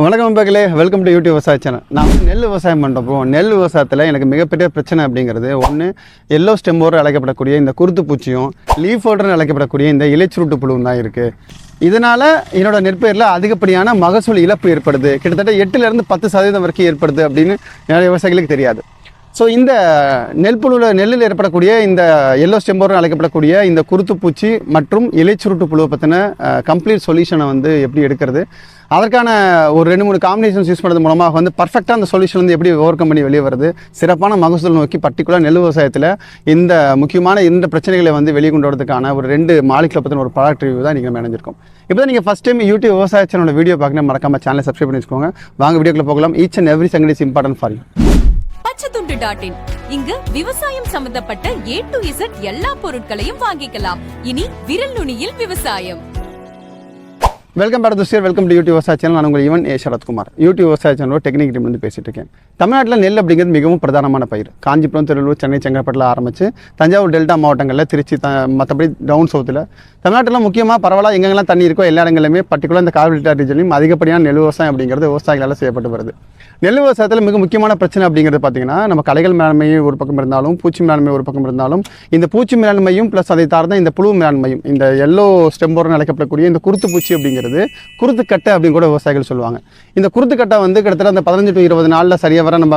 வணக்கம் நண்பர்களே welcome to YouTube விவசாய சேனல் நான் வந்து நெல் விவசாயம் பண்ணுறப்போ நெல் விவசாயத்தில் எனக்கு மிகப்பெரிய பிரச்சனை அப்படிங்கிறது ஒன்று எல்லோ ஸ்டெம்போர் அழைக்கப்படக்கூடிய இந்த குருத்து பூச்சியும் லீஃப் ஹோல்டர்னு அழைக்கப்படக்கூடிய இந்த இலைச்சுருட்டு புழுவும் தான் இருக்குது இதனால் என்னோடய நெற்பயிரில் அதிகப்படியான மகசூல் இழப்பு ஏற்படுது. கிட்டத்தட்ட எட்டுலேருந்து பத்து சதவீதம் வரைக்கும் ஏற்படுது அப்படின்னு நிறைய விவசாயிகளுக்கு தெரியாது. ஸோ இந்த நெல் புழுவில் நெல்லில் ஏற்படக்கூடிய இந்த எல்லோ ஸ்டெம்போர்னு அழைக்கப்படக்கூடிய இந்த குருத்து பூச்சி மற்றும் இலைச்சுருட்டு புழுவை பற்றின கம்ப்ளீட் சொல்யூஷனை வந்து எப்படி எடுக்கிறது? அதற்கான ஒரு ரெண்டு மூணு காம்பினேஷன்ஸ் யூஸ் பண்ணுறது மூலமாக வந்து பர்ஃபெக்டாக அந்த சொல்யூஷன் வந்து எப்படி ஓவர் கம் பண்ணி வெளியே வருது? சிறப்பான மகசூல் நோக்கி பர்டிகுலர் நெல் விவசாயத்தில் இந்த முக்கியமான இந்த பிரச்சனைகளை வந்து வெளியே கொண்டு வரதுக்கான ஒரு ரெண்டு மாலிகளை பற்றின ஒரு ப்ராடக்ட் ரிவ்யூ தான் நீங்கள் மேனேஜிருக்கோம் இப்போ தான் நீங்கள் ஃபஸ்ட் டைம் யூடியூப் விவசாய சேனலோட வீடியோ பார்க்கணும் மறக்காம சேனலை சப்ஸ்கிரைப் பண்ணி வச்சுக்கோங்க. வாங்க வீடியோக்குள்ள போகலாம். Each and every second is important for you பச்சைத்துண்டு dot in இங்கு விவசாயம் சம்பந்தப்பட்ட ஏ டு இசட் எல்லா பொருட்களையும் வாங்கிக்கலாம். இனி விரல் நுனியில் விவசாயம். வெல்கம் பேக் துஷியர் வெல்கம் டு யூடியூப் விவசாய சேனல் நான் உங்கள் ஈவன் ஏ. சரத்குமார். யூடியூப் விவசாய சேனலோட டெக்னிக் டீம் வந்து பேசிட்டு இருக்கேன். தமிழ்நாட்டில் நெல் அப்படிங்கிறது மிகவும் பிரதானமான பயிர். காஞ்சிபுரம் திருவள்ளூர் சென்னை செங்கல்பட்டில் ஆரம்பித்து தஞ்சாவூர் டெல்டா மாவட்டங்களில் திருச்சி த மற்றபடி டவுன் சவுத்தில் தமிழ்நாட்டில் முக்கியமாக பரவாயில்ல எங்கெங்கெல்லாம் தண்ணி இருக்கோ எல்லா இடங்களிலுமே பர்டிகுலர் இந்த காவிரி டெல்டா ரீஜன்லையும் அதிகப்படியான நெல் விவசாயம் அப்படிங்கிறது விவசாயிகளால் செய்யப்பட்டு வருது. நெல் விவசாயத்தில் மிக முக்கியமான பிரச்சனை அப்படிங்கிறது பார்த்தீங்கன்னா நம்ம கலைகள் மேலாண்மை ஒரு பக்கம் இருந்தாலும் பூச்சி மேலாண்மை ஒரு பக்கம் இருந்தாலும் இந்த பூச்சி மேலாண்மையும் ப்ளஸ் அதை சார்ந்த இந்த புழு மேலாண்மையும் இந்த எல்லோ ஸ்டெம்போர்னு அழைக்கப்படக்கூடிய இந்த குருத்து பூச்சி அப்படிங்கிறது குருத்துக்கட்டை அப்படின்னு கூட விவசாயிகள் சொல்லுவாங்க. இந்த குருத்துக்கட்டை வந்து கிட்டத்தட்ட அந்த பதினஞ்சு டு இருபது நாளில் சரியாக வர நம்ம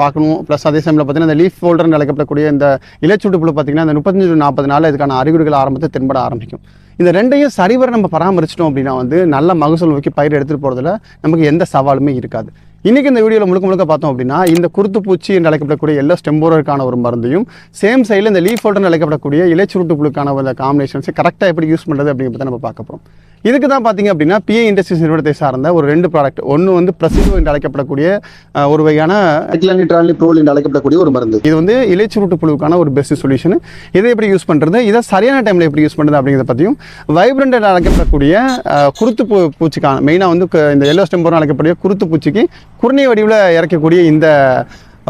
பார்க்கணும். ப்ளஸ் அதே சமயத்தில் பார்த்தீங்கன்னா இந்த லீஃப் ஃபோல்டர்னு அழைக்கப்படக்கூடிய இந்த இலைச்சூட்டு புழு பார்த்தீங்கன்னா இந்த முப்பத்தஞ்சு டு நாற்பது நாளில் இதுக்கான அறிகுறிகள் ஆரம்பத்தை தென்பட ஆரம்பிக்கும். இந்த ரெண்டையும் சரிவர நம்ம பராமரிச்சிட்டோம் அப்படின்னா வந்து நல்ல மகசூல் நோக்கி பயிர் எடுத்துகிட்டு போகிறதுல நமக்கு எந்த சவாலுமே இருக்காது. இன்றைக்கி இந்த வீடியோவில் முழுக்க முழுக்க பார்த்தோம் அப்படின்னா இந்த குருத்து பூச்சி என்று அழைக்கப்படக்கூடிய எல்லா ஸ்டெம்போரருக்கான ஒரு மருந்தையும் சேம் சைடில் இந்த லீஃப் ஃபோல்டர்னு அழைக்கப்படக்கூடிய இலைச்சுருட்டு புழுக்கான காம்பினேஷன்ஸை கரெக்டாக எப்படி யூஸ் பண்ணுறது அப்படிங்கிறத நம்ம பார்க்க போகிறோம் இதுக்கு தான் பார்த்தீங்க அப்படின்னா பிஏ இண்டஸ்ட்ரீஸ் நிறுவனத்தை சார்ந்த ஒரு ரெண்டு ப்ராடக்ட் ஒன்று வந்து பிரசிடோ என்று அழைக்கப்படக்கூடிய ஒரு வகையான அட்லானிட்ராலி ப்ரோல் என்று அழைக்கப்படக்கூடிய ஒரு மருந்து. இது வந்து இலைச்சுருட்டு புழுவுக்கான ஒரு பெஸ்ட் சொல்யூஷன் இதை எப்படி யூஸ் பண்ணுறது இதை சரியான டைமில் எப்படி யூஸ் பண்ணுறது அப்படிங்கிறத பற்றியும் வைப்ரண்ட் என்று அழைக்கப்படக்கூடிய குருத்து பூ பூச்சிக்கான மெயினாக வந்து இந்த எல்லோ ஸ்டெம்போர் அழைக்கப்படக்கூடிய குருத்து பூச்சிக்கு குறுநை வடிவில் இறக்கக்கூடிய இந்த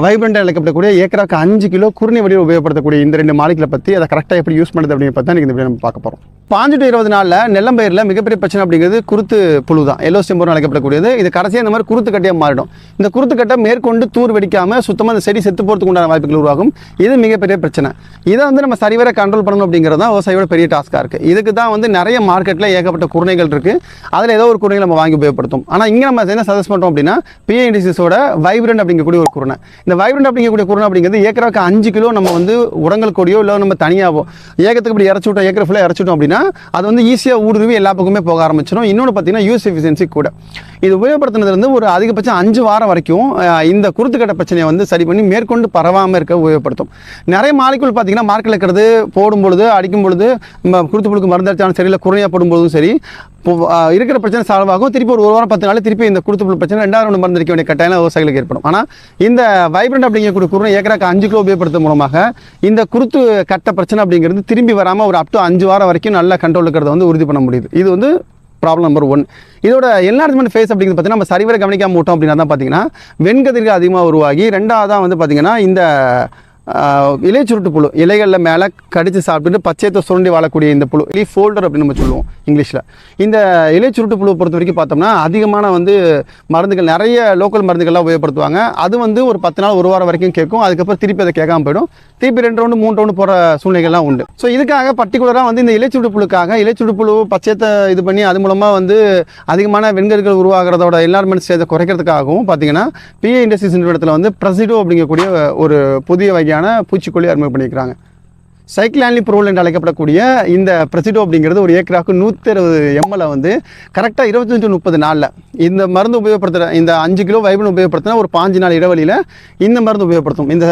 வைப்ரண்ட் அழைக்கப்படக்கூடிய ஏக்கராக்கு அஞ்சு கிலோ குறுநை வடிவில் உபயோகப்படுத்தக்கூடிய இந்த ரெண்டு மாலிகளை பற்றி அதை கரெக்டாக எப்படி யூஸ் பண்ணுறது அப்படிங்கிறத பற்றி தான் இந்த வீடியோ நம்ம பார்க்க போகிறோம் பாஞ்சு டு இருபது நாளில் நெல்லம்பயிரில் மிகப்பெரிய பிரச்சனை அப்படிங்கிறது குருத்து புழு தான் எல்லோ ஸ்டெம்போர் அழைக்கப்படக்கூடியது. இது கடைசியாக இந்த மாதிரி குருத்து கட்டையாக மாறிடும். இந்த குருத்து கட்டை மேற்கொண்டு தூர் வெடிக்காமல் சுத்தமாக அந்த செடி செத்து போகிறதுக்கு உண்டான வாய்ப்புகள் உருவாகும். இது மிகப்பெரிய பிரச்சனை. இதை வந்து நம்ம சரிவர கண்ட்ரோல் பண்ணணும் அப்படிங்கிறது தான் விவசாயியோட பெரிய டாஸ்க்காக இருக்குது இதுக்கு தான் வந்து நிறைய மார்க்கெட்டில் ஏகப்பட்ட குறைகள் இருக்குது அதில் ஏதோ ஒரு குறைகள் நம்ம வாங்கி உபயோகப்படுத்தும். ஆனால் இங்கே நம்ம என்ன சஜஸ்ட் பண்ணுறோம் அப்படின்னா பிஏடிசிஸோட வைப்ரண்ட் அப்படிங்கக்கூடிய ஒரு குருணை. இந்த வைப்ரண்ட் அப்படிங்கக்கூடிய குருணை அப்படிங்கிறது ஏக்கராக்கு அஞ்சு கிலோ நம்ம வந்து உரங்கள் கொடியோ இல்லை நம்ம தனியாகவோ ஏக்கத்துக்கு இப்படி இறச்சி விட்டோம் ஏக்கர் ஃபுல்லாக இறச்சிட்டோம் அப்படின்னா பார்த்தீங்கன்னா அது வந்து ஈஸியாக ஊடுருவி எல்லா பக்கமே போக ஆரம்பிச்சிடும் இன்னொன்று பார்த்தீங்கன்னா யூஸ் எஃபிஷியன்சி கூட. இது உபயோகப்படுத்தினதுலேருந்து ஒரு அதிகபட்சம் அஞ்சு வாரம் வரைக்கும் இந்த குருத்துக்கட்ட பிரச்சனையை வந்து சரி பண்ணி மேற்கொண்டு பரவாமல் இருக்க உபயோகப்படுத்தும். நிறைய மாலிக்குள் பார்த்தீங்கன்னா மார்க்கெட்டில் இருக்கிறது போடும் பொழுது அடிக்கும் பொழுது குருத்து புழுக்கு மருந்து அடிச்சாலும் சரி இல்லை குறையாக போடும்பொழுதும் சரி இருக்கிற பிரச்சனை சால்வ் ஆகும். திருப்பி ஒரு ஒரு வாரம் பத்து நாள் திருப்பி இந்த குருத்து புழு பிரச்சனை ரெண்டாவது ஒன்று மருந்து அடிக்க வேண்டிய கட்டாயம் விவசாயிகளுக்கு ஏற்படும். ஆனால் இந்த வைப்ரண்ட் அப்படிங்கக்கூடிய குருணை ஏக்கராக்கு அஞ்சு கிலோ உபயோகப்படுத்தும் மூலமாக இந்த குருத்து கட்ட பிரச்சனை அப்படிங்கிறது திரும்பி வராமல் ஒரு அப் டு அஞ்சு வாரம் வரைக்கும் நல்ல கண்ட்ரோல் இருக்கிறத வந்து உறுதி பண்ண முடியுது. இது வந்து ப்ராப்ளம் நம்பர் ஒன் இதோட என்லார்ஜ்மெண்ட் ஃபேஸ் அப்படிங்கிறது பார்த்தீங்கன்னா நம்ம சரிவரை கவனிக்காம விட்டோம் அப்படின்னா தான் பார்த்தீங்கன்னா வெண்கதிர்கள் அதிகமாக உருவாகி ரெண்டாவதாக வந்து பார்த்தீங்கன்னா இந்த இலை இலைச்சுருட்டு புழு. இலைகளில் மேலே கடித்து சாப்பிட்டுட்டு பச்சையத்தை சுரண்டி வாழக்கூடிய இந்த புழு இலி ஃபோல்டர் அப்படின்னு நம்ம சொல்லுவோம் இங்கிலீஷில். இந்த இலைச்சுருட்டு புழு பொறுத்த வரைக்கும் பார்த்தோம்னா அதிகமான வந்து மருந்துகள் நிறைய லோக்கல் மருந்துகள்லாம் உபயோகப்படுத்துவாங்க. அது வந்து ஒரு பத்து நாள் ஒரு வாரம் வரைக்கும் கேட்கும். அதுக்கப்புறம் திருப்பி அதை கேட்காம போயிடும். திருப்பி ரெண்டு ரவுண்டு மூணு ரவுண்டு போகிற சூழ்நிலைகள்லாம் உண்டு. ஸோ இதுக்காக பர்டிகுலராக வந்து இந்த இலைச்சுருட்டு புழுக்காக இலைச்சுருட்டு புழு பச்சையத்தை இது பண்ணி அது மூலமாக வந்து அதிகமான வெண்கற்கள் உருவாகிறதோட எல்லாருமே ஸ்டேஜை குறைக்கிறதுக்காகவும் பார்த்தீங்கன்னா பிஏ இண்டஸ்ட்ரீஸ் நிறுவனத்தில் வந்து பிரசிடோ அப்படிங்கக்கூடிய ஒரு புதிய வகையான பூச்சிக்கொல்லி அறிமுகம் பண்ணியிருக்கிறாங்க. சைக்கிளான்லி ப்ரோல் என்று அழைக்கப்படக்கூடிய இந்த பிரசிடோ அப்படிங்கிறது ஒரு ஏக்கராக்கு நூற்றி அறுபது எம்எல்ஏ வந்து கரெக்டாக இருபத்தஞ்சு முப்பது நாளில் இந்த மருந்து உபயோகப்படுத்துகிற இந்த அஞ்சு கிலோ வைபன் உபயோகப்படுத்தினா ஒரு பாஞ்சு நாள் இடைவெளியில் இந்த மருந்து உபயோகப்படுத்தும். இந்த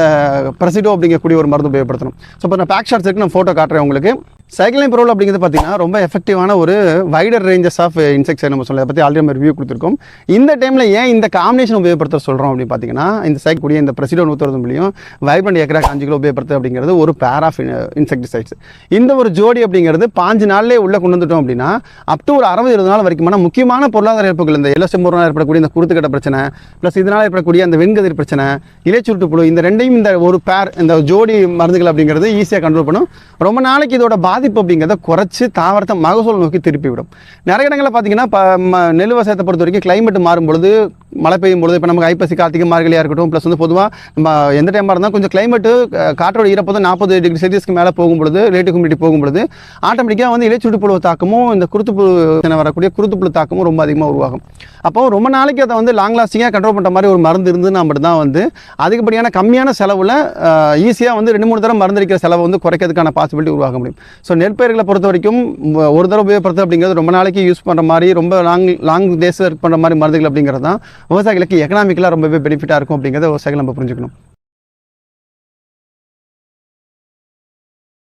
பிரசிடோ அப்படிங்கக்கூடிய ஒரு மருந்து உபயோகப்படுத்தணும். ஸோ இப்போ நான் பேக் ஷாட்ஸ் இருக்கு நான் ஃபோட்டோ காட்டுறேன் உங்களுக்கு. சைக்கிளிங் ப்ரோல் அப்படிங்கிறது பார்த்தீங்கன்னா ரொம்ப எஃபெக்டிவான ஒரு வைடர் ரேஞ்சஸ் ஆஃப் இன்செக்ட்ஸ் நம்ம சொல்லி பற்றி ஆல்ரெடி நம்ம ரிவ்யூ கொடுத்துருக்கோம். இந்த டைமில் ஏன் இந்த காம்பினேஷன் உபயோகப்படுத்த சொல்கிறோம் அப்படின்னு பார்த்தீங்கன்னா இந்த சைக் கூடிய இந்த பிரசிடோ நூற்றுறது மூலியம் வைப்ரண்ட் ஏக்கரா அஞ்சு கிலோ உபயோகப்படுத்து அப்படிங்கிறது ஒரு பேர் ஆஃப் இன்செக்டிசைட்ஸ் இந்த ஒரு ஜோடி அப்படிங்கிறது பாஞ்சு நாள்லேயே உள்ளே கொண்டு வந்துட்டோம் அப்படின்னா அப் டு ஒரு அறுபது இருபது நாள் வரைக்குமான முக்கியமான பொருளாதார இழப்புகள் இந்த எல்லோ செம்பூர்னால் ஏற்படக்கூடிய இந்த குருத்துக்கட்ட பிரச்சனை ப்ளஸ் இதனால் ஏற்படக்கூடிய அந்த வெண்கதிர் பிரச்சனை இலைச்சுருட்டு புழு இந்த ரெண்டையும் இந்த ஒரு பேர் இந்த ஜோடி மருந்துகள் அப்படிங்கிறது ஈஸியாக கண்ட்ரோல் பண்ணும். ரொம்ப நாளைக்கு இதோட பாதி பாதிப்பு அப்படிங்கிறத குறைச்சி தாவரத்தை மகசூல் நோக்கி திருப்பி விடும். நிறைய இடங்களில் பார்த்தீங்கன்னா இப்போ நெல் விவசாயத்தை பொறுத்த வரைக்கும் கிளைமேட் மாறும்பொழுது மழை பெய்யும் பொழுது இப்போ நமக்கு ஐப்பசி கார்த்திகை மார்கழியாக இருக்கட்டும் ப்ளஸ் வந்து பொதுவாக நம்ம எந்த டைமாக இருந்தால் கொஞ்சம் கிளைமேட்டு காற்றோட ஈரப்பதம் நாற்பது டிகிரி செல்சியஸ்க்கு மேலே போகும் பொழுது ரேட்டு ஹியூமிடிட்டி போகும் பொழுது ஆட்டோமேட்டிக்காக வந்து இலைச்சுட்டு புழு தாக்கமும் இந்த குருத்துப்புழு வரக்கூடிய குருத்துப்புழு தாக்கமும் ரொம்ப அதிகமாக உருவாகும். அப்போ ரொம்ப நாளைக்கு அதை வந்து லாங் லாஸ்டிங்காக கண்ட்ரோல் பண்ணுற மாதிரி ஒரு மருந்து இருந்துன்னா மட்டும்தான் வந்து அதிகப்படியான கம்மியான செலவில் ஈஸியாக வந்து ரெண்டு மூணு தரம் மருந்தடிக்கிற செலவை வந்து குறைக்கிறதுக்கான பாசிபிலிட்டி உருவாக முடியும். ஸோ நெற்பயிர்களை பொறுத்த வரைக்கும் ஒரு தடவை உபயோகப்படுத்து அப்படிங்கிறது ரொம்ப நாளைக்கு யூஸ் பண்ணுற மாதிரி ரொம்ப லாங் லாங் டேஸ் பண்ணுற மாதிரி மருந்துகள் அப்படிங்கிறது தான் விவசாயிகளுக்கு எக்கனாமிக்கலாக ரொம்பவே பெனிஃபிட்டாக இருக்கும் அப்படிங்கிறத விவசாயிகள் நம்ம புரிஞ்சுக்கணும்.